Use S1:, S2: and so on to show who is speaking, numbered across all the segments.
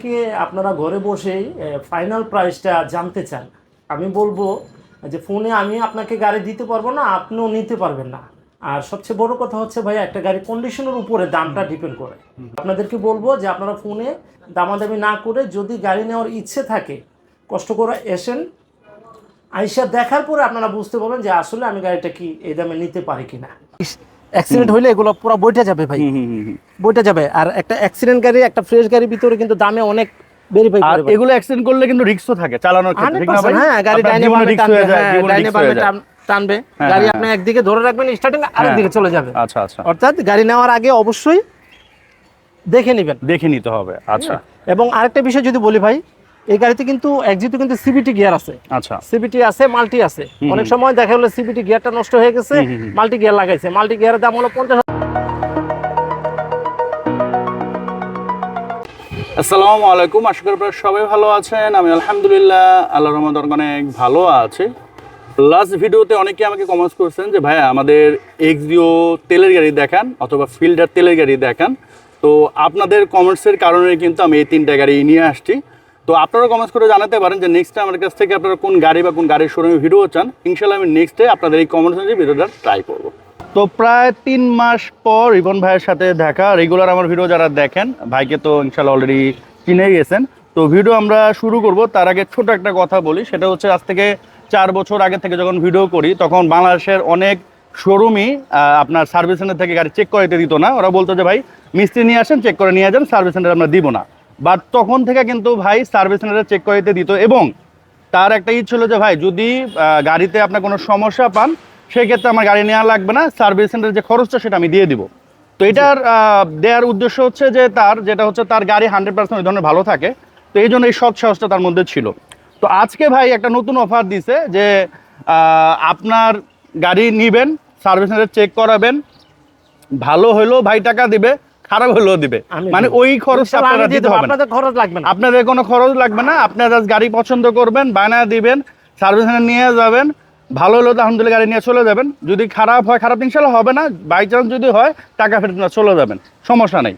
S1: অনেকে আপনারা ঘরে বসেই ফাইনাল প্রাইসটা জানতে চান। আমি বলব যে ফোনে আমি আপনাকে গাড়ি দিতে পারব না আপনিও নিতে পারবেন না। আর সবচেয়ে বড় কথা হচ্ছে ভাই একটা গাড়ি কন্ডিশনের উপরে দামটা ডিপেন্ড করে। আপনাদেরকে বলব যে আপনারা ফোনে দামাদামি না করে যদি গাড়ি নেওয়ার ইচ্ছে থাকে কষ্ট করে এসেন আইসা দেখার পরে আপনারা বুঝতে পারবেন যে আসলে আমি গাড়িটা কি এই দামে নিতে পারি কিনা। অ্যাক্সিডেন্ট হইলে এগুলো পুরো বইটা যাবে ভাই।
S2: হুম, হুম, হুম, হুম।
S1: বইটা যাবে। আর একটা অ্যাক্সিডেন্ট গাড়ি একটা ফ্রেশ গাড়ির ভিতরে কিন্তু দামে অনেক ভেরিফাই
S2: আর এগুলো অ্যাক্সিডেন্ট করলে কিন্তু রিস্কও থাকে চালানোর ক্ষেত্রে ঠিক না ভাই?
S1: হ্যাঁ গাড়ি
S2: আপনার
S1: ডাইনে বামে টানবে
S2: হয়ে
S1: হ্যাঁ, ডাইনে বামে
S2: হয়ে
S1: টানবে। গাড়ি আপনি একদিকে ধরে রাখবেন স্টার্টিং আরেক। দিকে চলে যাবে।
S2: আচ্ছা আচ্ছা।
S1: অর্থাৎ গাড়ি নেওয়ার আগে অবশ্যই দেখে নেবেন।
S2: দেখে নিতে হবে আচ্ছা।
S1: এবং আরেকটা বিষয় যদি বলি ভাই এই গাড়িতে কিন্তু একজিতে কিন্তু সিবিটি গিয়ার আছে।
S2: আচ্ছা।
S1: সিবিটি আছে মাল্টি আছে। অনেক সময় দেখা হলো সিবিটি গিয়ারটা নষ্ট হয়ে গেছে। মাল্টি গিয়ার লাগাইছে। মাল্টি গিয়ারের দাম হলো পঞ্চাশ
S2: আসসালামু আলাইকুম। আশা করি আপনারা সবাই ভালো আছেন। আমি আলহামদুলিল্লাহ আল্লাহ রহমত অনেক ভালো আছে। লাস্ট ভিডিওতে অনেকে আমাকে কমেন্টস করছেন যে, ভাইয়া, আমাদের এক্সিও তেলের গাড়ি দেখান অথবা ফিল্ডার তেলের গাড়ি দেখান। তো আপনাদের কমেন্টসের কারণে কিন্তু আমি এই তিনটা গাড়ি নিয়ে আসছি। তো আপনারা কমেন্টস করে জানাতে পারেন যে নেক্সট আমার কাছ থেকে আপনারা কোন গাড়ি বা কোন গাড়ির শোরুমে ভিডিও চান? ইনশাল্লাহ আমি নেক্সট ডে আপনাদের এই কমেন্টস ভিডিওটা ট্রাই করব। তো প্রায় তিন মাস পর রিবন ভাইয়ের সাথে দেখা। রেগুলার আমার ভিডিও যারা দেখেন, ভাইকে তো ইনশাল্লাহ অলরেডি চিনে গেছেন। তো ভিডিও আমরা শুরু করব। তার আগে ছোট একটা কথা বলি, সেটা হচ্ছে আজ থেকে চার বছর আগে থেকে যখন ভিডিও করি, তখন বাংলাদেশের অনেক শোরুমই আপনার সার্ভিস সেন্টার থেকে গাড়ি চেক করাইতে দিত না। ওরা বলতো যে, ভাই, মিস্ত্রি নিয়ে আসেন চেক করে নিয়ে যান সার্ভিস সেন্টার আমরা দিব না। বাট তখন থেকে কিন্তু ভাই সার্ভিস সেন্টারে চেক করাইতে দিত। এবং তার একটা ই ছিল যে, ভাই, যদি গাড়িতে আপনার কোনো সমস্যা পান সেক্ষেত্রে আমার গাড়ি নেওয়া লাগবে না সার্ভিস সেন্টারের যে খরচটা সেটা আমি দিয়ে দিব। তো এটার দেওয়ার উদ্দেশ্য হচ্ছে যে তার যেটা হচ্ছে তার গাড়ি হান্ড্রেড পার্সেন্ট ওই ধরনের ভালো থাকে তো এই জন্য এই সৎ সাহসটা তার মধ্যে ছিল। তো আজকে ভাই একটা নতুন অফার দিছে যে আপনার গাড়ি নিবেন সার্ভিস সেন্টারে চেক করাবেন ভালো হলেও ভাই টাকা দিবে খারাপ হলেও দিবে। মানে ওই খরচটা আপনারা দিতে হবে
S1: আপনাদের খরচ লাগবে না।
S2: আপনাদের কোনো খরচ লাগবে না আপনারা গাড়ি পছন্দ করবেন বায়না দিবেন সার্ভিস সেন্টার নিয়ে যাবেন ভালো হলো তো আলহামদুলিল্লাহ গাড়ি নিয়ে চলে যাবেন। যদি খারাপ হয় খারাপ ইনশাল্লাহ হবে না। বাই চান্স যদি হয় টাকা ফেরত না চলে যাবেন। সমস্যা নেই।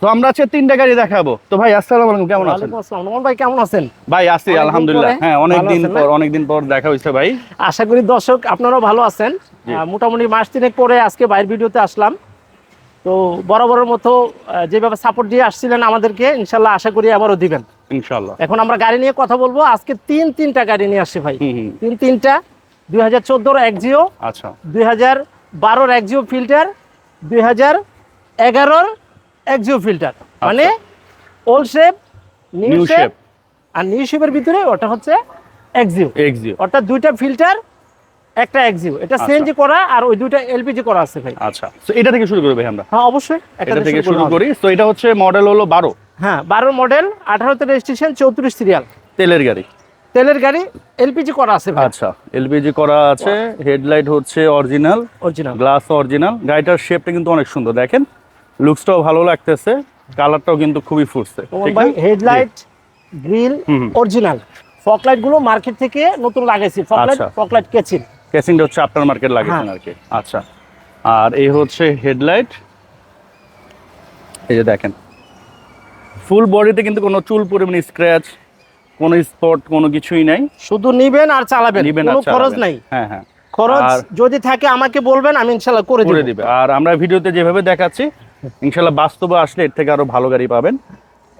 S2: তো আমরা আজকে তিনটা গাড়ি দেখাবো। তো ভাই আসসালামু আলাইকুম কেমন আছেন?
S1: আসসালাম। ভাই কেমন আছেন?
S2: ভাই আছি আলহামদুলিল্লাহ। হ্যাঁ অনেক দিন পর অনেক দিন পর দেখা হয়েছে ভাই।
S1: আশা করি দর্শক আপনারাও ভালো আছেন। মোটামুটি মাস তিনেক পরে আজকে বাইরের ভিডিওতে আসলাম। তো বরাবরের মতো যেভাবে সাপোর্ট দিয়ে আসছিলেন আমাদেরকে ইনশাল্লাহ আশা করি আবারও দিবেন।
S2: ইনশাল্লাহ
S1: এখন আমরা গাড়ি নিয়ে কথা বলব। আজকে তিন তিনটা গাড়ি নিয়ে আসছি ভাই। তিন তিনটা। দুই হাজার চোদ্দোর একজিও
S2: আচ্ছা।
S1: দুই হাজার বারোর একজিও ফিল্টার দুই হাজার এগারোর একজিও ফিল্টার। মানে ওল্ড শেপ নিউ শেপ আর নিউ শেপের ভিতরে ওটা হচ্ছে একজিও
S2: এক্সিও
S1: অর্থাৎ দুইটা ফিল্টার একটা একজিও এটা সিএনজি করা আর ওই দুইটা এলপিজি করা আছে ভাই।
S2: আচ্ছা। তো এটা থেকে শুরু করবে আমরা?
S1: হ্যাঁ অবশ্যই।
S2: এটা থেকে শুরু করি। তো এটা হচ্ছে মডেল হলো বারো।
S1: হ্যাঁ বারো মডেল আঠারোতে রেজিস্ট্রেশন চৌত্রিশ সিরিয়াল
S2: তেলের গাড়ি।
S1: তেলের গাড়ি এলপিজি করা আছে
S2: আচ্ছা এলপিজি করা আছে হেডলাইট হচ্ছে অরিজিনাল
S1: অরিজিনাল
S2: গ্লাস অরিজিনাল। গাড়িটার শেপটা কিন্তু অনেক সুন্দর দেখেন। লুকসটাও ভালো লাগতেছে কালারটাও কিন্তু খুবই ফুটছে
S1: ভাই হেডলাইট গ্রিল। অরিজিনাল। ফকলাইটগুলো মার্কেট থেকে নতুন লাগাইছি ফকলাইট
S2: আচ্ছা।
S1: ফকলাইট কেচিন
S2: কেসিংটা হচ্ছে আপনার মার্কেট লাগিয়েছেন
S1: হ্যাঁ।
S2: আর কি। আচ্ছা আর এই হচ্ছে হেডলাইট। এই যে দেখেন ফুল বডিতে কিন্তু কোনো চুল পরিমাণ স্ক্র্যাচ কোনো স্পট কোনো কিছুই নাই।
S1: শুধু নিবেন আর চালাবেন
S2: নিবেন
S1: কোনো খরচ নাই।
S2: হ্যাঁ হ্যাঁ।
S1: খরচ যদি থাকে আমাকে বলবেন আমি ইনশাল্লাহ করে
S2: করে
S1: দেব।
S2: দিবে। আর আমরা ভিডিওতে যেভাবে দেখাচ্ছি ইনশাল্লাহ বাস্তবে আসলে এর থেকে আরও ভালো গাড়ি পাবেন।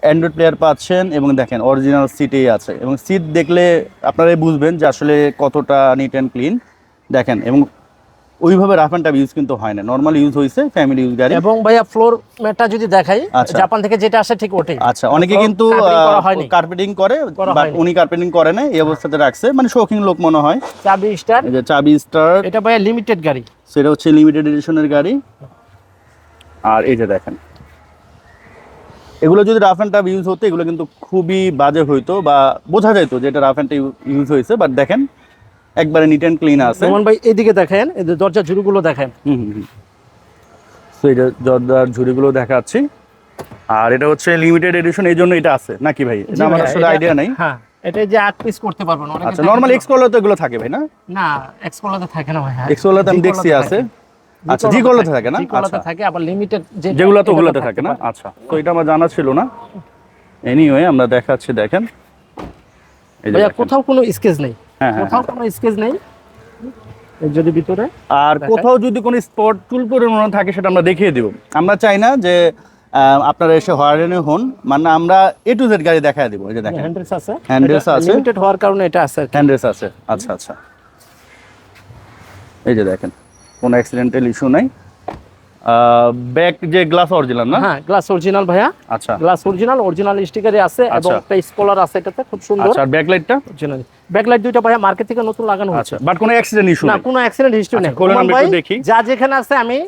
S2: অ্যান্ড্রয়েড প্লেয়ার পাচ্ছেন এবং দেখেন অরিজিনাল সিটেই আছে। এবং সিট দেখলে আপনারাই বুঝবেন যে আসলে কতটা নিট অ্যান্ড ক্লিন দেখেন এবং ওইভাবে রাফ অ্যান্ড ইউজ কিন্তু হয় না। নর্মাল ইউজ হয়েছে ফ্যামিলি ইউজ গাড়ি।
S1: এবং ভাইয়া ফ্লোর ম্যাটটা যদি দেখাই
S2: আচ্ছা।
S1: জাপান থেকে যেটা আসে ঠিক ওটাই।
S2: আচ্ছা অনেকে কিন্তু। কার্পেটিং করে উনি কার্পেটিং করে না এই অবস্থাতে রাখছে। মানে শৌখিন লোক মনে হয়।
S1: চাবি স্টার
S2: এই যে চাবি স্টার
S1: এটা ভাইয়া লিমিটেড গাড়ি।
S2: সেটা হচ্ছে লিমিটেড এডিশনের গাড়ি। আর এই যে দেখেন। এগুলো যদি রাফ অ্যান্ড ইউজ হতো এগুলো কিন্তু খুবই বাজে হইতো বা বোঝা যাইতো যে এটা রাফ অ্যান্ড ইউজ হয়েছে বাট দেখেন একবারে নিট অ্যান্ড ক্লিন আছে।
S1: রোমান ভাই এইদিকে দেখেন এই যে দরজা ঝুড়িগুলো দেখেন।
S2: হুম হুম তো এটা জর্দার ঝুড়িগুলো দেখাচ্ছি। আর এটা হচ্ছে লিমিটেড এডিশন এই জন্য এটা আছে। নাকি ভাই? এটা আমার আসলে আইডিয়া নাই।
S1: হ্যাঁ এটা যে আট পিস করতে পারবেন অনেকে
S2: আচ্ছা
S1: দেখেন
S2: নর্মাল
S1: তো-
S2: এক্স করলে তো এগুলো থাকে ভাই না?
S1: না এক্স কলাতে থাকে না ভাই হ্যাঁ।
S2: এক্স করলে তো আমি দেখছি আছে। আচ্ছা জি করলে থাকে না? আচ্ছা।
S1: থাকে আবার লিমিটেড
S2: যেগুলো তো ওগুলোতে থাকে না? আচ্ছা তো এটা আমার জানা ছিল না। এনিওয়ে আমরা দেখাচ্ছি দেখেন। এই যে
S1: ভাইয়া কোথাও কোনো স্কেচ নেই। কোথাও কোনো স্কেচ নেই? যদি ভিতরে?
S2: আর কোথাও যদি কোনো স্পট চুল পরিমাণ থাকে সেটা আমরা দেখিয়ে দিব। আমরা চাই না যে আহ, আপনারা এসে হয়রানি হন মানে আমরা এ টু জেড গাড়ি দেখায় দিব এই যে দেখেন।
S1: হ্যান্ডেলস আছে?
S2: Handles আছে।
S1: লিমিটেড হওয়ার কারণে এটা আছে।
S2: হ্যান্ডেস আছে। আচ্ছা আচ্ছা। এই যে দেখেন কোনো অ্যাক্সিডেন্টাল ইস্যু নাই। ব্যাক যে গ্লাস অরিজিনাল না?
S1: হ্যাঁ গ্লাস অরিজিনাল ভাইয়া।
S2: আচ্ছা।
S1: গ্লাস অরিজিনাল অরিজিনাল স্টিকারে আছে এবং
S2: আচ্ছা।
S1: একটা স্পলার আছে এটাতে খুব সুন্দর।
S2: আচ্ছা ব্যাকলাইটটা
S1: অরিজিনাল। ব্যাকলাইট দুইটা ভাইয়া মার্কেট থেকে নতুন লাগানো হচ্ছে
S2: আচ্ছা বাট কোনো অ্যাক্সিডেন্ট ইস্যু
S1: না কোনো অ্যাক্সিডেন্ট হিস্ট্রি নেই।
S2: আচ্ছা, খোলেন, আমরা
S1: ভাই,
S2: একটু দেখি।
S1: যা যেখানে আছে আমি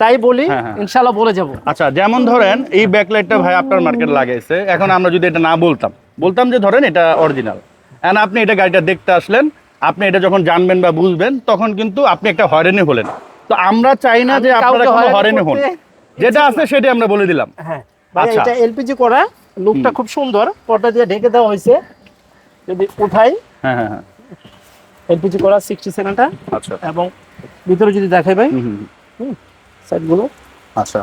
S1: তাই বলি
S2: হ্যাঁ, হ্যাঁ।
S1: ইনশাআল্লাহ বলে যাব।
S2: আচ্ছা যেমন ধরেন এই ব্যাকলাইটটা ভাই আপনার মার্কেট লাগাইছে। এখন আমরা যদি এটা না বলতাম বলতাম যে ধরেন এটা অরিজিনাল এন্ড আপনি এটা গাড়িটা দেখতে আসলেন আপনি এটা যখন জানবেন বা বুঝবেন তখন কিন্তু আপনি একটা হয়রানি হলেন। তো আমরা চাই না যে আপনারা কোনো
S1: হয়রানি
S2: হন। যেটা আছে সেটাই আমরা বলে দিলাম।
S1: হ্যাঁ ভাই
S2: আচ্ছা।
S1: এটা এলপিজি করা লুকটা খুব সুন্দর পর্দা দিয়ে ঢেকে দেওয়া হয়েছে। যদি উঠাই
S2: হ্যাঁ হ্যাঁ হ্যাঁ।
S1: এলপিজি করা সিক্সটি সেভেনটা
S2: আচ্ছা।
S1: এবং ভিতরে যদি দেখাই ভাই। সাইডগুলো
S2: আচ্ছা।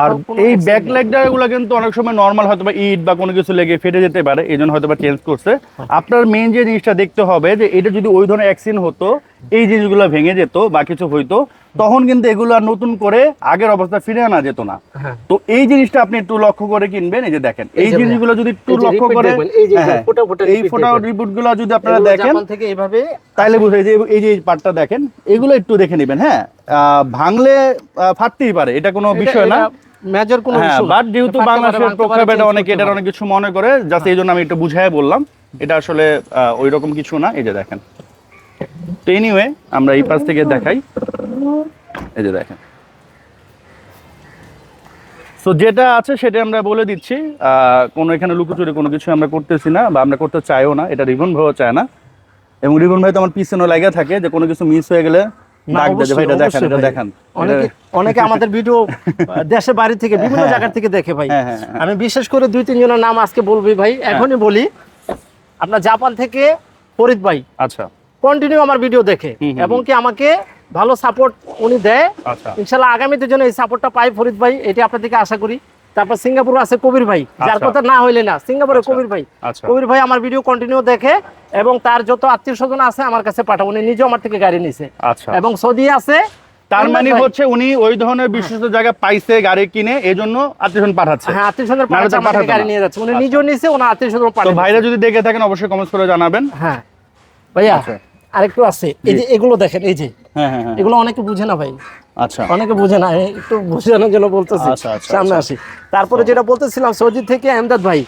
S2: আর এই ব্যাক লাইটটা গুলো কিন্তু অনেক সময় নর্মাল হয়তো বা ইট বা কোনো কিছু লেগে ফেটে যেতে পারে এই জন্য হয়তো বা চেঞ্জ করছে। আপনার মেইন যে জিনিসটা দেখতে হবে যে এটা যদি ওই ধরনের অ্যাক্সিডেন্ট হতো এই জিনিসগুলো ভেঙে যেত বা কিছু হইতো তখন কিন্তু এগুলো আর নতুন করে আগের অবস্থা ফিরে আনা যেত না।
S1: হ্যাঁ।
S2: তো এই জিনিসটা আপনি একটু লক্ষ্য করে কিনবেন এই যে দেখেন।
S1: এই
S2: জিনিসগুলো যদি একটু লক্ষ্য করে
S1: এই
S2: হ্যাঁ, হ্যাঁ,
S1: ফোটা।
S2: রিপোর্টগুলো যদি আপনারা দেখেন
S1: জাপান থেকে এইভাবে
S2: তাইলে বুঝে যে এই যে পার্টটা দেখেন এগুলো একটু দেখে নেবেন হ্যাঁ। আহ, ভাঙলে ফাটতেই পারে এটা কোনো বিষয় না।
S1: মেজর কোনো
S2: হ্যাঁ বাট যেহেতু
S1: ফাটতে
S2: বাংলাদেশের প্রেক্ষাপটে অনেকে এটার অনেক কিছু মনে করে জাস্ট এই জন্য আমি একটু বুঝাই বললাম। এটা আসলে ওই রকম কিছু না এই যে দেখেন। তো এনিওয়ে আমরা এই পাশ থেকে দেখাই। এই যে দেখেন। সো যেটা আছে সেটা আমরা বলে দিচ্ছি। কোনো এখানে লুকোচুরি কোনো কিছু আমরা করতেছি না বা আমরা করতে চাইও না। এটা রিবন ভাইও চায় না। এবং রিবন ভাই তো আমার পিছনে লাগা থাকে যে কোনো কিছু মিস হয়ে গেলে।
S1: অনেকে আমাদের ভিডিও দেশে বাড়ি থেকে বিভিন্ন জায়গা থেকে দেখে ভাই।
S2: হ্যাঁ, হ্যাঁ, হ্যাঁ।
S1: আমি বিশেষ করে দুই তিনজনের নাম আজকে বলবি ভাই। এখনই বলি আপনার জাপান থেকে ফরিদ ভাই।
S2: আচ্ছা।
S1: কন্টিনিউ আমার ভিডিও দেখে। এবং কি আমাকে ভালো সাপোর্ট উনি দেয়।
S2: আচ্ছা।
S1: ইনশাল্লাহ আগামীতে যেন এই সাপোর্টটা পাই ফরিদ ভাই এটি আপনার থেকে আশা করি। তারপর সিঙ্গাপুর আছে কবির ভাই যার
S2: আচ্ছা।
S1: কথা না হইলে না সিঙ্গাপুরে
S2: আচ্ছা।
S1: কবির ভাই। কবির ভাই আমার ভিডিও কন্টিনিউ দেখে এবং তার যত আত্মীয় স্বজন আছে আমার কাছে পাঠায় উনি নিজেও আমার থেকে গাড়ি নিছে। এবং সৌদি আছে
S2: তার মানে হচ্ছে উনি ওই ধরনের বিশ্বস্ত জায়গা পাইছে গাড়ি কিনে এই জন্য আত্মীয় পাঠাচ্ছে।
S1: হ্যাঁ আত্মীয় স্বজন পাঠাচ্ছে গাড়ি নিয়ে যাচ্ছে। উনি। নিজেও নিছে ওনার আত্মীয় স্বজন
S2: তো ভাইরা যদি দেখে থাকেন অবশ্যই কমেন্টস করে জানাবেন।
S1: হ্যাঁ। ভাইয়া। আরেকটু আছে। এই যে এগুলো দেখেন এই যে।
S2: হ্যাঁ হ্যাঁ হ্যাঁ।
S1: এগুলো অনেকে বুঝে না ভাই।
S2: আচ্ছা।
S1: অনেকে বুঝে না একটু বোঝানোর জন্য বলতেছি।
S2: আচ্ছা, আচ্ছা,
S1: সামনে আসি। তারপরে যেটা বলতেছিলাম সৌদি থেকে আহমদাদ ভাই।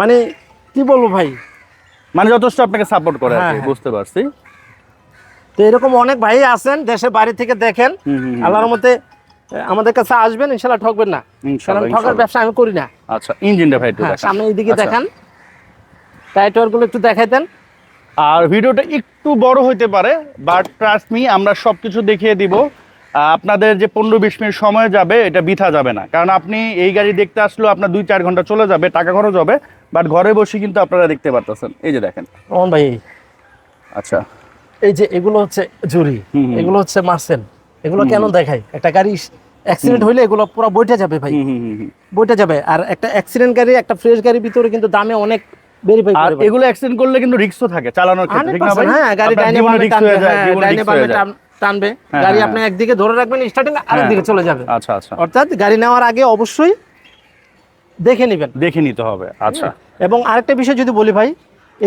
S1: মানে কি বলব ভাই?
S2: মানে যথেষ্ট আপনাকে সাপোর্ট করে। বুঝতে পারছি।
S1: তো এরকম অনেক ভাই আছেন দেশের বাড়ি থেকে দেখেন। আল্লাহর মতে আমাদের কাছে আসবেন ইনশাল্লাহ ঠকবেন না। কারণ ঠকার ব্যবসা আমি করি না।
S2: আচ্ছা ইঞ্জিনটা ভাই
S1: সামনে এইদিকে
S2: আচ্ছা।
S1: দেখান। টায়ারগুলো একটু দেখাই দেন।
S2: আর ভিডিওটা একটু বড় হইতে পারে বাট ট্রাস্ট মি আমরা সবকিছু দেখিয়ে দিব। আপনাদের যে পনেরো বিশ মিনিট সময় যাবে এটা বৃথা যাবে না। কারণ আপনি এই গাড়ি দেখতে আসলেও আপনার দুই চার ঘণ্টা চলে যাবে টাকা খরচ হবে বাট ঘরে বসে কিন্তু আপনারা দেখতে পারতেছেন। এই যে দেখেন।
S1: রমন ভাই
S2: আচ্ছা।
S1: এই যে এগুলো হচ্ছে জুরি। এগুলো হচ্ছে মার্সেল। এগুলো কেন দেখায় একটা গাড়ি অ্যাক্সিডেন্ট হইলে এগুলো পুরো বইটা যাবে ভাই। বইটা যাবে। আর একটা অ্যাক্সিডেন্ট গাড়ি একটা ফ্রেশ গাড়ির ভিতরে কিন্তু দামে অনেক ভেরিফাই
S2: আর। এগুলো অ্যাক্সিডেন্ট করলে কিন্তু রিস্কও থাকে চালানোর ক্ষেত্রে ঠিক না ভাই?
S1: হ্যাঁ গাড়ি ডাইনে বামে টানবে
S2: হয়ে
S1: ডাইনে বামে টানবে।
S2: হ্যাঁ,
S1: গাড়ি
S2: হ্যাঁ,
S1: আপনি একদিকে ধরে রাখবেন স্টার্টিং আরেক দিকে চলে যাবে।
S2: আচ্ছা আচ্ছা।
S1: অর্থাৎ গাড়ি নেওয়ার আগে অবশ্যই দেখে নেবেন।
S2: দেখে নিতে হবে আচ্ছা।
S1: এবং আরেকটা বিষয় যদি বলি ভাই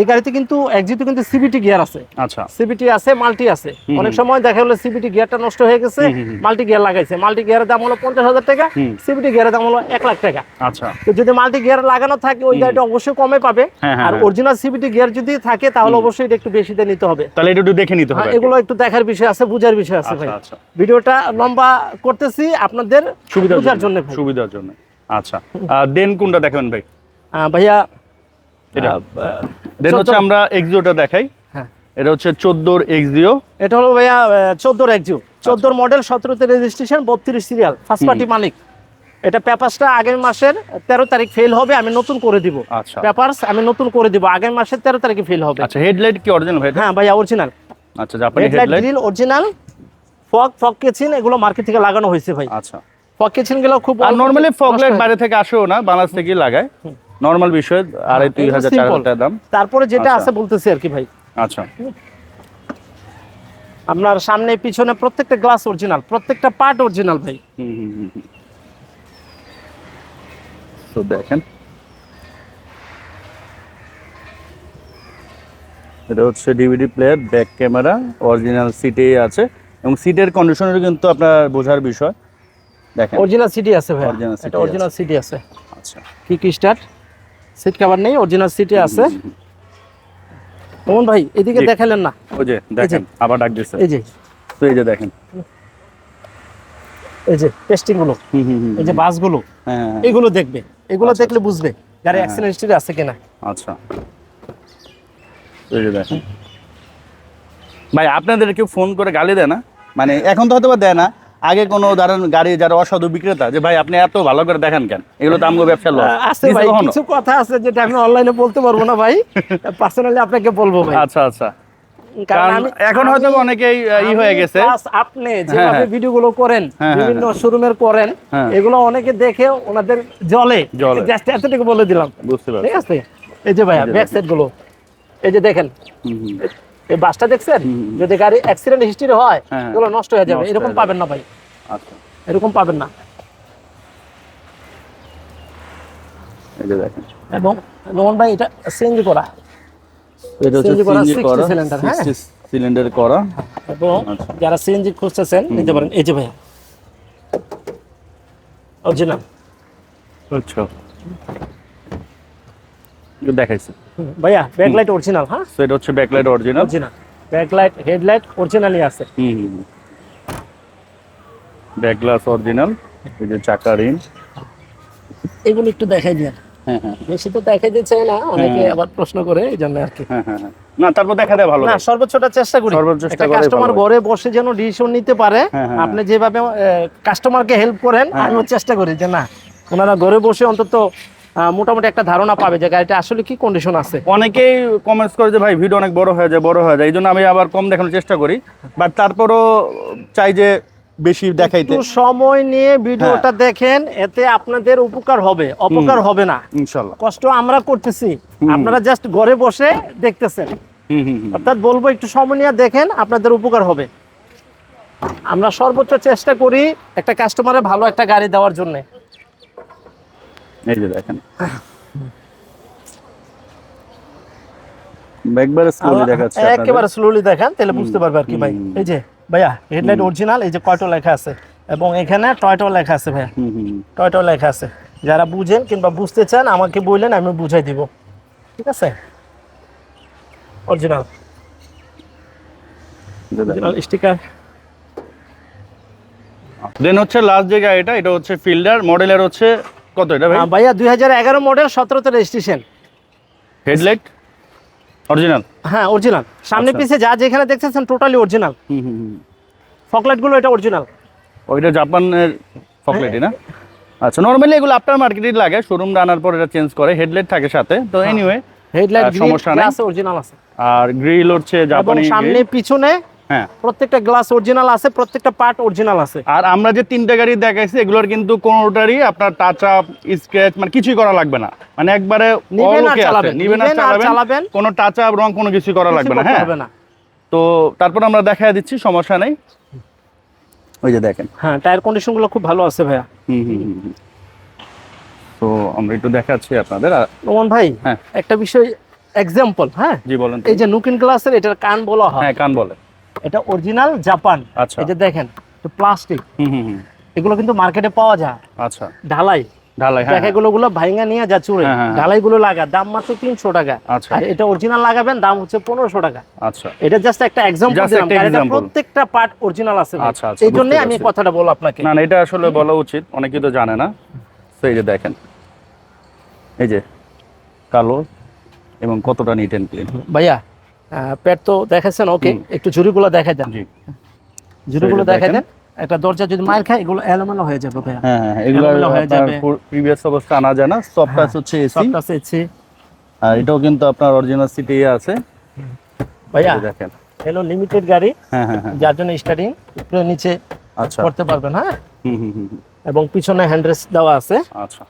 S1: এই গাড়িতে কিন্তু একজিতে কিন্তু সিবিটি গিয়ার আছে।
S2: আচ্ছা।
S1: সিবিটি আছে মাল্টি আছে। অনেক সময় দেখা গেলো সিবিটি গিয়ারটা নষ্ট হয়ে গেছে। মাল্টি গিয়ার লাগাইছে। মাল্টি গিয়ারের দাম হলো পঞ্চাশ হাজার টাকা সিবিটি গিয়ারের দাম হলো এক লাখ টাকা।
S2: আচ্ছা।
S1: তো যদি মাল্টি গিয়ার লাগানো থাকে ওই গাড়িটা অবশ্যই কমে পাবে।
S2: হ্যাঁ, হ্যাঁ,
S1: আর
S2: হ্যাঁ।
S1: অরিজিনাল সিবিটি গিয়ার যদি থাকে তাহলে অবশ্যই এটা একটু বেশিতে নিতে হবে।
S2: তাহলে এটা একটু দেখে নিতে
S1: হ্যাঁ,
S2: হবে
S1: এগুলো একটু দেখার বিষয় আছে বুঝার বিষয় আছে ভাই।
S2: আচ্ছা আচ্ছা।
S1: ভিডিওটা লম্বা করতেছি আপনাদের
S2: সুবিধার জন্য। সুবিধার জন্য। আচ্ছা। দেন কোনটা দেখাবেন ভাই?
S1: ভাইয়া
S2: দেন হচ্ছে আমরা এক্সিওটা দেখাই।
S1: হ্যাঁ।
S2: এটা হচ্ছে চোদ্দোর এক্সিও
S1: এটা হলো ভাইয়া চোদ্দোর একজু চোদ্দোর মডেল সতেরোতে রেজিস্ট্রেশন বত্রিশ সিরিয়াল ফার্স্ট পার্টি মালিক। এটা পেপারসটা আগামী মাসের তেরো তারিখ ফেল হবে আমি নতুন করে দিব।
S2: আচ্ছা।
S1: পেপারস আমি নতুন করে দিব। আগামী মাসের তেরো তারিখে ফেল হবে।
S2: আচ্ছা হেডলাইট কি অরিজিনাল ভাই
S1: হ্যাঁ ভাইয়া অরিজিনাল
S2: আচ্ছা জাপানি
S1: headlight grille original fog fog casein এগুলো মার্কেট থেকে লাগানো হয়েছে ভাই।
S2: আচ্ছা।
S1: ফগ কিচেনগুলো খুব
S2: আর নর্মালি ফগলাইট
S1: হয়।
S2: বাইরে থেকে আসেও না বাংলাদেশ থেকেই লাগায়। নর্মাল বিষয় আড়াই তিন
S1: এগুলো
S2: হাজার চার হাজার টাকা দাম।
S1: তারপরে যেটা
S2: আচ্ছা।
S1: আছে বলতেছি আর কি ভাই।
S2: আচ্ছা।
S1: আপনার সামনে পিছনে প্রত্যেকটা গ্লাস অরিজিনাল প্রত্যেকটা পার্ট অরিজিনাল ভাই।
S2: তো দেখেন। এটা হচ্ছে DVD player back camera original সিটে আছে। এবং সিটের কন্ডিশনের কিন্তু আপনার বোঝার বিষয়। দেখেন।
S1: অরিজিনাল সিটি আছে ভাই। অরিজিনাল সিটি আছে।
S2: আচ্ছা।
S1: কি কি স্টার্ট সিট কভার নেই অরিজিনাল সিটি আছে। মোহন ভাই এদিকে দেখালেন না?
S2: ওই যে দেখেন আবার ডাক দিচ্ছে
S1: এই যে।
S2: তো এই যে দেখেন।
S1: এই যে
S2: টেস্টিংগুলো।
S1: এই যে বাসগুলো।
S2: হ্যাঁ হ্যাঁ,
S1: এগুলো দেখবে। এগুলো
S2: আচ্ছা,
S1: দেখলে বুঝবে গাড়ি অ্যাক্সিডেন্ট হিস্ট্রি আছে কিনা।
S2: আচ্ছা। এই যে দেখেন। ভাই আপনাদের কেউ ফোন করে গালি দেয় না? মানে এখন তো হয়তো বা দেয় না। আগে কোনো ধরেন গাড়ি যারা অসাধু বিক্রেতা যে ভাই আপনি এত ভালো করে দেখেন কেন? এগুলো তো আমগো ব্যবসার লস।
S1: আছে ভাই কিছু কথা আছে যেটা আমি অনলাইনে বলতে পারব না ভাই। পার্সোনালি আপনাকে বলব ভাই।
S2: আচ্ছা আচ্ছা। কারণ এখন হয়তো অনেকেই ই হয়ে গেছে।
S1: আপনি যেভাবে
S2: হ্যাঁ।
S1: ভিডিওগুলো করেন
S2: হ্যাঁ,
S1: বিভিন্ন
S2: হ্যাঁ।
S1: শোরুমের করেন
S2: হ্যাঁ।
S1: এগুলো অনেকে দেখে ওনাদের জলে। জাস্ট এতটুকু বলে দিলাম।
S2: বুঝতে পারছি।
S1: ঠিক আছে? এই যে ভাইয়া ব্যাক সাইডগুলো। এই যে দেখেন। এই বাসটা দেখছেন? যদি গাড়ি অ্যাক্সিডেন্ট হিস্ট্রি হয়
S2: হ্যাঁ।
S1: এগুলো নষ্ট হয়ে যাবে। এরকম পাবেন না ভাই।
S2: আচ্ছা।
S1: এরকম পাবেন না। এবং নোমান ভাই এটা চেঞ্জ করা।
S2: এটা হচ্ছে সিএনজি করা
S1: হ্যাঁ?
S2: সিলিন্ডার করা।
S1: এবং
S2: আচ্ছা।
S1: যারা সিএনজি খুঁজতেছেন নিতে পারেন। এই যে ভাইয়া। অরিজিনাল
S2: আচ্ছা। দেখাইছে
S1: ভাইয়া ব্যাকলাইট অরিজিনাল হ্যাঁ?
S2: তো এটা হচ্ছে backlight original
S1: original backlight headlight অরিজিনালই আছে।
S2: হুম ব্যাক গ্লাস অরিজিনাল এই যে চাকা রিম
S1: এগুলো একটু দেখাই দেন
S2: হ্যাঁ হ্যাঁ।
S1: বেশি তো দেখাই দিচ্ছে না অনেকে
S2: হ্যাঁ।
S1: আবার প্রশ্ন করে এই জন্য আর কি।
S2: হ্যাঁ হ্যাঁ হ্যাঁ। না তারপর দেখা দেয় ভালো
S1: না সর্বোচ্চটা চেষ্টা করি। একটা কাস্টমার। ঘরে বসে যেন ডিসিশন নিতে পারে
S2: হ্যাঁ, হ্যাঁ,
S1: আপনি যেভাবে কাস্টমারকে হেল্প করেন
S2: হ্যাঁ।
S1: আমিও চেষ্টা করি যে না ওনারা ঘরে বসে অন্তত মোটামুটি একটা ধারণা পাবে যে গাড়িটা আসলে কি কন্ডিশন আছে।
S2: অনেকেই কমেন্টস করে যে ভাই ভিডিও অনেক বড় হয়ে যায় বড় হয়ে যায়। এই জন্য আমি আবার কম দেখানোর চেষ্টা করি। বাট তারপরও চাই যে বেশি দেখাইতে।
S1: সময় নিয়ে ভিডিওটা দেখেন এতে আপনাদের উপকার হবে অপকার হবে না।
S2: ইনশাল্লাহ।
S1: কষ্ট আমরা করতেছি। আপনারা জাস্ট ঘরে বসে দেখতেছেন। অর্থাৎ বলব একটু সময় নিয়ে দেখেন আপনাদের উপকার হবে। আমরা সর্বোচ্চ চেষ্টা করি একটা কাস্টমারে ভালো একটা গাড়ি দেওয়ার জন্য।
S2: এই যে দেখেন। একবারে স্লোলি দেখাচ্ছে।
S1: একেবারে স্লোলি দেখান তাহলে বুঝতে পারবে আর কি ভাই। এই যে ভাইয়া হেডলাইট অরিজিনাল এই যে কয়টো লেখা আছে? এবং এখানে টয়টো লেখা আছে ভাইয়া। টয়টো লেখা আছে। যারা বুঝেন কিংবা বুঝতে চান আমাকে বললেন আমি বুঝাই দিব। ঠিক আছে? অরিজিনাল। অরিজিনাল স্টিকার
S2: দেন হচ্ছে লাস্ট যে গাড়িটা এটা হচ্ছে ফিল্ডার মডেলের হচ্ছে কত এটা ভাই?
S1: ভাইয়া দুই হাজার এগারো মডেল সতেরোতে রেজিস্ট্রেশন
S2: হেডলাইট অরিজিনাল
S1: হ্যাঁ অরিজিনাল সামনে
S2: আচ্ছা।
S1: পিছে যা যেখানে দেখতেছেন টোটালি অরিজিনাল
S2: হুম হুম হুম।
S1: ফকলাইটগুলো এটা অরিজিনাল
S2: ওইটা জাপানের ফকলেটই না? আচ্ছা নর্মালি এগুলো আফটার মার্কেটে লাগে। শোরুম আনার পর এটা চেঞ্জ করে। হেডলাইট থাকে সাথে। তো এনিওয়ে
S1: হেডলাইট
S2: আর সমস্যা নাই।
S1: অরিজিনাল আছে।
S2: আর গ্রিল হচ্ছে জাপানি
S1: সামনে পিছনে
S2: হ্যাঁ।
S1: প্রত্যেকটা গ্লাস অরিজিনাল আছে প্রত্যেকটা পার্ট অরিজিনাল আছে।
S2: আর আমরা যে তিনটা গাড়ি দেখাইছি এগুলোর কিন্তু কোনোটারই আপনার টাচ আপ স্ক্র্যাচ মানে কিছুই করা লাগবে না। মানে একবারে
S1: নিবেন আর চালাবেন,
S2: নিবেন আর চালাবেন
S1: চালাবেন।
S2: কোনো টাচ আপ রং কোনো কিছু করা লাগবে না হ্যাঁ। তো তারপর আমরা দেখাই দিচ্ছি সমস্যা নেই। ওই যে দেখেন।
S1: হ্যাঁ টায়ার কন্ডিশনগুলো খুব ভালো আছে ভাইয়া।
S2: হুম হুম হুম হুম। তো আমরা একটু দেখাচ্ছি আপনাদের
S1: রোমান ভাই
S2: হ্যাঁ।
S1: একটা বিষয় এক্সাম্পল হ্যাঁ?
S2: জি বলেন
S1: এই যে নুকিন গ্লাসের এটার কান বলা হয়।
S2: হ্যাঁ কান বলে।
S1: এটা অরিজিনাল জাপান
S2: আচ্ছা।
S1: এই যে দেখেন প্লাস্টিক
S2: হুম হুম হুম।
S1: এগুলো কিন্তু মার্কেটে পাওয়া যায়।
S2: আচ্ছা।
S1: ঢালাই।
S2: ঢালাই হ্যাঁ
S1: দেখে গুলো গুলো ভাইঙ্গা নিয়ে যা চুরে।
S2: হ্যাঁ, হ্যাঁ, হ্যাঁ।
S1: ঢালাই গুলো লাগা দাম মাত্র তিনশো টাকা।
S2: আচ্ছা।
S1: আর এটা অরিজিনাল লাগাবেন দাম হচ্ছে পনেরোশো টাকা।
S2: আচ্ছা।
S1: এটা জাস্ট একটা
S2: Just
S1: দিলাম
S2: example।
S1: প্রত্যেকটা পার্ট অরিজিনাল আছে।
S2: আচ্ছা,
S1: এই
S2: বুঝতে
S1: আমি কথাটা বল আপনাকে।
S2: না না এটা আসলে বলা উচিত অনেকেই তো জানে না। তো এই যে দেখেন এই যে কালো এবং কতটা নিট ক্লিন
S1: ভাইয়া পেট তো দেখাচ্ছেন ওকে একটু ঝুড়িগুলো দেখাই দেন। ঝুড়িগুলো দেখাই দেন। একটা দরজা যদি মার খায় এগুলো এলোমেলো হয়ে যাবে ভাইয়া।
S2: হ্যাঁ হ্যাঁ এগুলো
S1: হয়ে যাবে।
S2: প্রিভিয়াস অবস্থা আনা যায় না। সফট টাচ হচ্ছে এসি
S1: সবটা সেছি
S2: আর এটাও কিন্তু আপনার অরিজিনাল সিটি আছে।
S1: ভাইয়া
S2: দেখেন।
S1: হ্যালো লিমিটেড গাড়ি।
S2: হ্যাঁ হ্যাঁ হ্যাঁ।
S1: যার জন্য স্টার্টিং একটু নিচে
S2: আচ্ছা।
S1: করতে পারবেন হ্যাঁ?
S2: হুম হুম।
S1: এবং পিছনে হ্যান্ডরেস্ট দেওয়া আছে।
S2: আচ্ছা।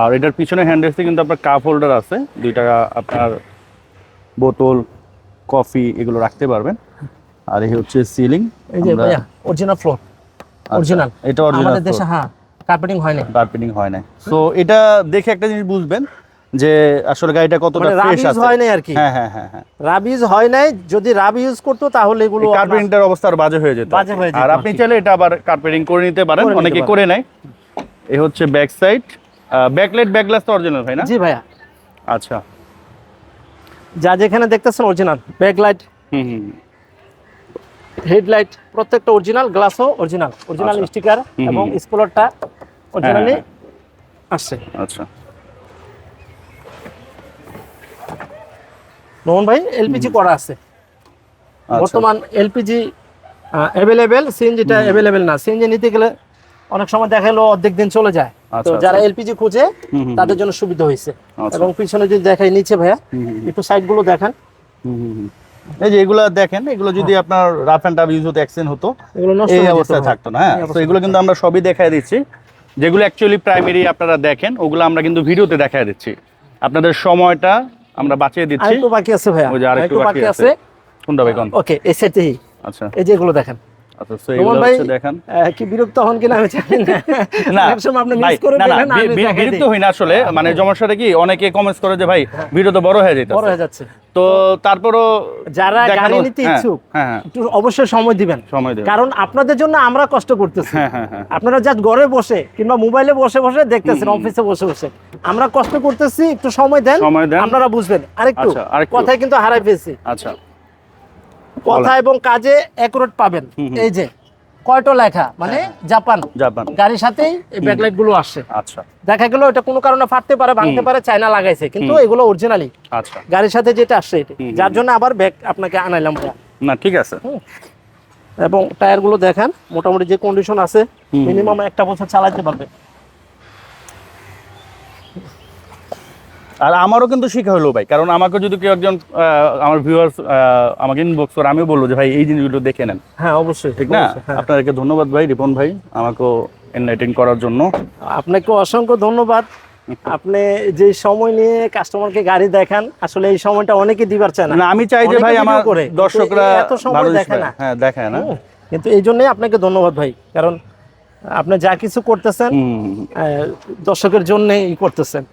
S2: আর এটার পিছনে হ্যান্ডেলসে কিন্তু আপনার কাপ হোল্ডার আছে। দুইটা আপনার বোতল কফি এগুলো রাখতে পারবেন। আর এই হচ্ছে সিলিং।
S1: এই যে ভাইয়া অরিজিনাল ফ্লোর অরিজিনাল
S2: এটা অরিজিনাল
S1: আমাদের দেশে হ্যাঁ কার্পেটিং হয় না
S2: কার্পেটিং হয় না সো এটা দেখে একটা জিনিস বুঝবেন যে আসলে গাড়িটা কতটা
S1: মানে
S2: ফ্রেশ
S1: রাবিজ
S2: আছে।
S1: হয় নাই আর কি।
S2: হ্যাঁ হ্যাঁ হ্যাঁ হ্যাঁ।
S1: রাবিজ হয় নাই যদি রাব ইউজ করতো তাহলে এগুলো
S2: কার্পেটিংটার অবস্থা আর বাজে হয়ে যেত।
S1: বাজে হয়ে যেত
S2: আর আপনি চাইলে এটা আবার কার্পেটিং করে নিতে পারেন অনেকে করে নেয়। এ হচ্ছে ব্যাক সাইড ব্যাকলাইট ব্যাকগ্লাস তো অরিজিনাল ভাই না?
S1: জি ভাইয়া।
S2: আচ্ছা।
S1: যা যেখানে দেখতেছেন অরিজিনাল ব্যাক লাইট
S2: হুম
S1: হেডলাইট প্রত্যেকটা অরিজিনাল গ্লাসও অরিজিনাল অরিজিনাল। স্টিকার এবং। স্পলারটা অরিজিনালি
S2: হ্যাঁ,
S1: আসছে।
S2: আচ্ছা।
S1: মোহন ভাই এলপিজি করা আছে।
S2: আচ্ছা।
S1: বর্তমান এলপিজি অ্যাভেলেবেল সিএনজিটা অ্যাভেলেবেল না। সিএনজি নিতে গেলে অনেক সময় দেখা গেলো অর্ধেক দিন চলে যায়।
S2: আচ্ছা,
S1: তো যারা
S2: আচ্ছা।
S1: এলপিজি খুঁজে তাদের জন্য সুবিধা হয়েছে।
S2: আচ্ছা।
S1: এবং পিছনে যদি দেখাই নিচে ভাইয়া একটু সাইডগুলো দেখান।
S2: এই যে এগুলো দেখেন এগুলো যদি আপনার রাফ অ্যান্ড টাফ ইউজ হতো অ্যাক্সিডেন্ট হতো এই অবস্থায় থাকতো না হ্যাঁ। তো এগুলো কিন্তু আমরা সবই দেখাই দিচ্ছি। যেগুলো অ্যাকচুয়ালি প্রাইমারি আপনারা দেখেন ওগুলো আমরা কিন্তু ভিডিওতে দেখাই দিচ্ছি। আপনাদের সময়টা আমরা বাঁচিয়ে দিচ্ছি।
S1: আরেকটু বাকি আছে ভাইয়া
S2: ওই যে আরেকটু বাকি আছে। কোনটা ভাই কোন
S1: ওকে এই। সেটেই
S2: আচ্ছা।
S1: এই যে এগুলো দেখেন।
S2: আচ্ছা so এগুলো হচ্ছে দেখেন।
S1: কি বিরক্ত হন কিনা আমি জানি না।
S2: না
S1: সময় আপনি মিস করে
S2: না, না,
S1: ফেলেন
S2: বি-
S1: আমি
S2: বিরক্ত হই না আসলে। মানে সমস্যাটা কি অনেকে কমেন্টস করে যে ভাই ভিডিও তো বড় হয়ে যেত
S1: বড় হয়ে যাচ্ছে।
S2: তো তারপরও
S1: যারা গাড়ি নিতে ইচ্ছুক একটু অবশ্যই সময় দিবেন।
S2: সময় দেবেন।
S1: কারণ আপনাদের জন্য আমরা কষ্ট করতেছি।
S2: হ্যাঁ হ্যাঁ হ্যাঁ।
S1: আপনারা জাস্ট ঘরে বসে কিংবা মোবাইলে বসে বসে দেখতেছেন অফিসে বসে বসে। আমরা কষ্ট করতেছি একটু সময় দেন
S2: দেন।
S1: আপনারা বুঝবেন। আরেকটু
S2: আচ্ছা, আরেকটু।
S1: কথায় কিন্তু হারাই ফেলছি।
S2: আচ্ছা।
S1: কথা এবং কাজে অ্যাকুরেট পাবেন। এই যে কয়টো লেখা? মানে জাপান।
S2: জাপান।
S1: গাড়ির সাথেই এই ব্যাকলাইটগুলো আসছে
S2: আচ্ছা।
S1: দেখা গেল এটা কোনো কারণে ফাটতে পারে ভাঙতে পারে চায়না লাগাইছে। কিন্তু এগুলো অরিজিনালি
S2: আচ্ছা।
S1: গাড়ির সাথে যেটা আসছে এটা। যার জন্য আবার ব্যাগ আপনাকে আনাইলাম।
S2: না ঠিক আছে।
S1: এবং টায়ারগুলো দেখেন মোটামুটি যে কন্ডিশন আছে মিনিমাম একটা বছর চালাতে পারবে।
S2: আর আমারও কিন্তু শিখা হলো ভাই কারণ আমাকে যদি কেউ একজন আমার ভিউয়ার্স আমাকে ইনবক্স করে আমিও বলব যে ভাই এই জিনিসগুলো দেখে নেন।
S1: হ্যাঁ অবশ্যই
S2: ঠিক না?
S1: হ্যাঁ।
S2: আপনাদেরকে ধন্যবাদ ভাই রিপন ভাই আমাকেও এনলাইটেন করার জন্য।
S1: আপনাকে অসংখ্য ধন্যবাদ। আপনি যে সময় নিয়ে কাস্টমারকে গাড়ি দেখান আসলে এই সময়টা অনেকে দিবার চায় না।
S2: আমি চাই যে ভাই আমার
S1: করে,
S2: দর্শকরা
S1: এত সময় দেখে না।
S2: হ্যাঁ দেখায় না।
S1: কিন্তু এই জন্যই আপনাকে ধন্যবাদ ভাই কারণ আপনি যা কিছু করতেছেন দর্শকের জন্যই করতেছেন।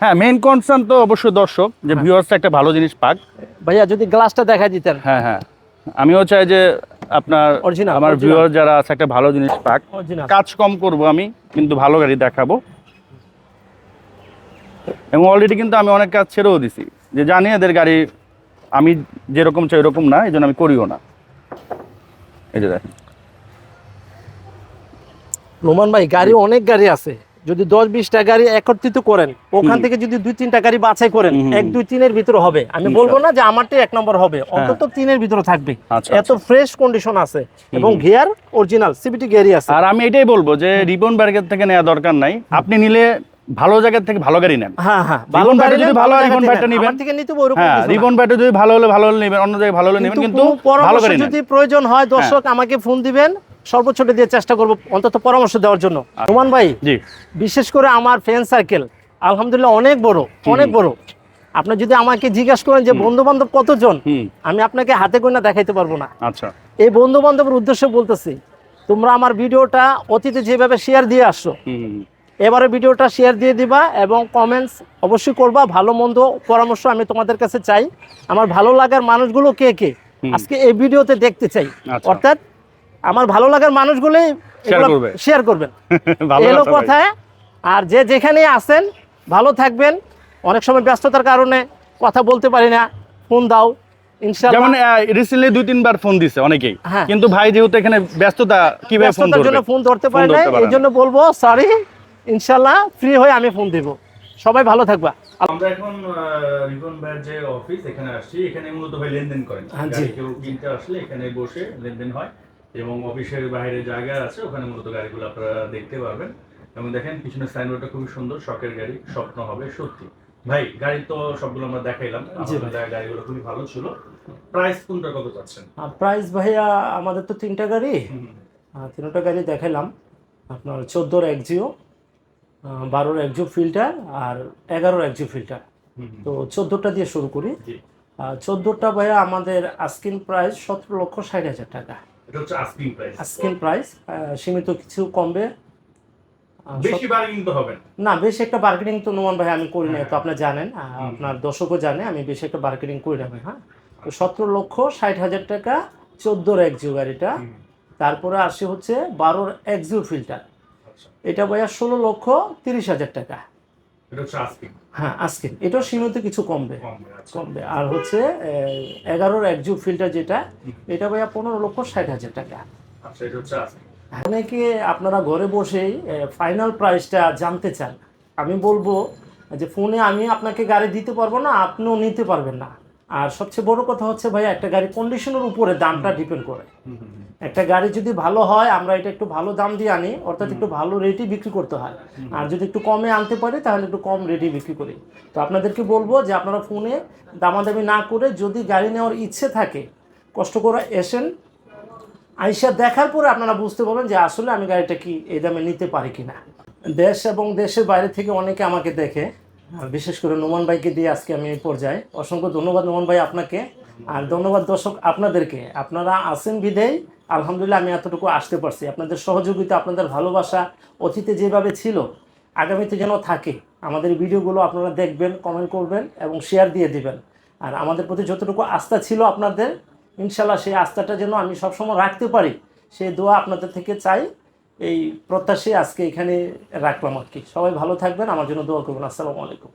S2: হ্যাঁ মেইন কনসার্ন তো অবশ্যই দর্শক যে ভিউয়ার্সটা একটা ভালো জিনিস পাক।
S1: ভাইয়া যদি গ্লাসটা দেখা দিতেন।
S2: হ্যাঁ হ্যাঁ। আমিও চাই যে আপনার আমার ভিউয়ার যারা আছে একটা ভালো জিনিস পাক। কাজ কম করব আমি কিন্তু ভালো গাড়ি দেখাবো। এবং অলরেডি কিন্তু আমি অনেক কাজ ছেড়েও দিছি যে জানি এদের গাড়ি আমি যেরকম চাই ওরকম না এই জন্য আমি করিও না। এই যে দেখেন।
S1: নোমান ভাই গাড়ি অনেক গাড়ি আছে। যদি দশ বিশটা গাড়ি একত্রিত করেন ওখান থেকে যদি দুই তিনটা গাড়ি বাছাই করেন এক দুই তিনের ভিতরে হবে। আমি বলব না যে আমারটাই এক নম্বর হবে অন্তত তিনের ভিতরে থাকবে।
S2: আচ্ছা,
S1: এত ফ্রেশ কন্ডিশন আছে এবং গিয়ার অরিজিনাল সিবিটি গিয়ারই আছে।
S2: আর আমি এটাই বলব যে রিবন ব্যার্গের থেকে নেওয়া দরকার নাই। আপনি নিলে ভালো জায়গা থেকে ভালো গাড়ি নেন।
S1: হ্যাঁ হ্যাঁ
S2: রিবন
S1: গাড়ি
S2: যদি ভালো হয়, রিবন
S1: নেন।
S2: নিবেন।
S1: আমার থেকে নিতে ওরকম
S2: হ্যাঁ রিবন ব্যাটারি যদি ভালো হলে ভালো হলে নেবেন অন্য জায়গায় ভালো হলে নেবেন কিন্তু ভালো গাড়ি
S1: যদি প্রয়োজন হয় দর্শক আমাকে ফোন দিবেন সর্বোচ্চ দিয়ে চেষ্টা করব অন্তত পরামর্শ দেওয়ার জন্য।
S2: আচ্ছা।
S1: নোমান ভাই
S2: জি।
S1: বিশেষ করে আমার ফ্রেন্ড সার্কেল আলহামদুলিল্লাহ অনেক বড় অনেক বড়। আপনি যদি আমাকে জিজ্ঞাসা করেন যে বন্ধু বান্ধব কতজন আমি আপনাকে হাতে গোনা দেখাইতে পারব না।
S2: আচ্ছা।
S1: এই বন্ধু বান্ধবের উদ্দেশ্যে বলতেছি তোমরা আমার ভিডিওটা অতীতে যেভাবে শেয়ার দিয়ে আসছো এবারে ভিডিওটা শেয়ার দিয়ে দিবা এবং কমেন্টস অবশ্যই করবা ভালো মন্দ পরামর্শ আমি তোমাদের কাছে চাই। আমার ভালো লাগার মানুষগুলো কে কে? আজকে এই ভিডিওতে দেখতে চাই।
S2: আচ্ছা।
S1: অর্থাৎ আমার ভালো লাগার মানুষগুলোই
S2: Share
S1: শেয়ার করবেন।
S2: ভালো
S1: এলো
S2: কথা
S1: আর যে যেখানে আছেন ভালো থাকবেন। অনেক সময় ব্যস্ততার কারণে কথা বলতে পারি না। ফোন দাও ইনশাআল্লাহ।
S2: যেমন রিসেন্টলি দুই তিনবার ফোন দিছে অনেকেই।
S1: হ্যাঁ।
S2: কিন্তু ভাই যেহেতু এখানে ব্যস্ততা কীভাবে ফোন
S1: ব্যস্ততার জন্য ফোন ধরতে পারি না। এই জন্য বলব সরি ইনশাল্লাহ ফ্রি হয়ে আমি ফোন দেব। সবাই ভালো থাকবা।
S2: আমরা এখন রিপন ভাইয়ের যে অফিস এখানে আসছি। এখানে মূলত ভাই লেনদেন করেন।
S1: হ্যাঁ,
S2: কেউ কিনতে আসলে এখানে বসে লেনদেন হয়। এবং অফিসের বাইরে জায়গা আছে ওখানে মূলত গাড়িগুলো আপনারা দেখতে পারবেন। এবং দেখেন পিছনে সাইনবোর্ডটা খুবই সুন্দর শখের গাড়ি স্বপ্ন হবে সত্যি। ভাই গাড়ি তো সবগুলো আমরা দেখাইলাম গাড়িগুলো খুবই ভালো ছিল। প্রাইস কোনটা কত চাচ্ছেন?
S1: প্রাইস ভাইয়া আমাদের তো তিনটা গাড়ি। তিনটা গাড়ি দেখালাম আপনার চোদ্দোর এক একজিও বারোর এক একজিও ফিল্টার আর এগারোর এক একজিও ফিল্টার তো চোদ্দোটা দিয়ে শুরু করি। চোদ্দোটা ভাইয়া আমাদের আস্কিন প্রাইস সতেরো লক্ষ ষাট হাজার টাকা।
S3: এটা হচ্ছে আস্কিং প্রাইস
S1: আস্কিন প্রাইস সীমিত কিছু কমবে।
S3: বেশি বার্গেনিং তো হবে না।
S1: না বেশি একটা মার্কেটিং তো নোমান ভাই আমি করি না তো আপনি জানেন। আপনার দর্শকও জানে আমি বেশি একটা মার্কেটিং করি না ভাই হ্যাঁ। তো সতেরো লক্ষ ষাট হাজার টাকা চোদ্দোর একজিও গাড়িটা তারপরে আসে হচ্ছে বারোর একজিও ফিল্টার
S3: আচ্ছা।
S1: এটা ভাইয়া ষোলো লক্ষ তিরিশ হাজার টাকা।
S3: আস্কিং
S1: হ্যাঁ আজকে এটাও সীমিত কিছু কমবে।
S3: কমবে আচ্ছা।
S1: আর হচ্ছে এগারোর একজিও ফিল্টার যেটা এটা ভাইয়া পনেরো লক্ষ ষাট হাজার টাকা।
S3: আচ্ছা
S1: অনেকে আপনারা ঘরে বসেই ফাইনাল প্রাইসটা জানতে চান। আমি বলব যে ফোনে আমি আপনাকে গাড়ি দিতে পারব না আপনিও নিতে পারবেন না। আর সবচেয়ে বড় কথা হচ্ছে ভাই একটা গাড়ি কন্ডিশনের উপরে দামটা ডিপেন্ড করে। একটা গাড়ি যদি ভালো হয় আমরা এটা একটু ভালো দাম দিয়ে আনি অর্থাৎ একটু ভালো রেটই বিক্রি করতে হয়। আর যদি একটু কমে আনতে পারি তাহলে একটু কম রেটে বিক্রি করি। তো আপনাদেরকে বলব যে আপনারা ফোনে দামাদামি না করে যদি গাড়ি নেওয়ার ইচ্ছে থাকে কষ্ট করে এসেন। আইসা দেখার পরে আপনারা বুঝতে পারবেন যে আসলে আমি গাড়িটা কি এই দামে নিতে পারি কি না দেশ এবং দেশের বাইরে থেকে অনেকে আমাকে দেখে। বিশেষ করে নোমান ভাইকে দিয়ে আজকে আমি এই পর্যায়ে অসংখ্য ধন্যবাদ নোমান ভাই আপনাকে। আর ধন্যবাদ দর্শক আপনাদেরকে। আপনারা আসেন বিদেই আলহামদুলিল্লাহ আমি এতটুকু আসতে পারছি। আপনাদের সহযোগিতা, আপনাদের ভালোবাসা অতীতে যেভাবে ছিল, আগামীতে যেন থাকে, আমাদের ভিডিওগুলো আপনারা দেখবেন কমেন্ট করবেন এবং শেয়ার দিয়ে দিবেন। আর আমাদের প্রতি যতটুকু আস্থা ছিল আপনাদের ইনশাল্লাহ সেই আস্থাটা যেন আমি সবসময় রাখতে পারি। সেই দোয়া আপনাদের থেকে চাই। এই প্রত্যাশায় আজকে এখানে রাখলাম আর কি। সবাই ভালো থাকবেন, আমার জন্য দোয়া করবেন। আসসালামু আলাইকুম।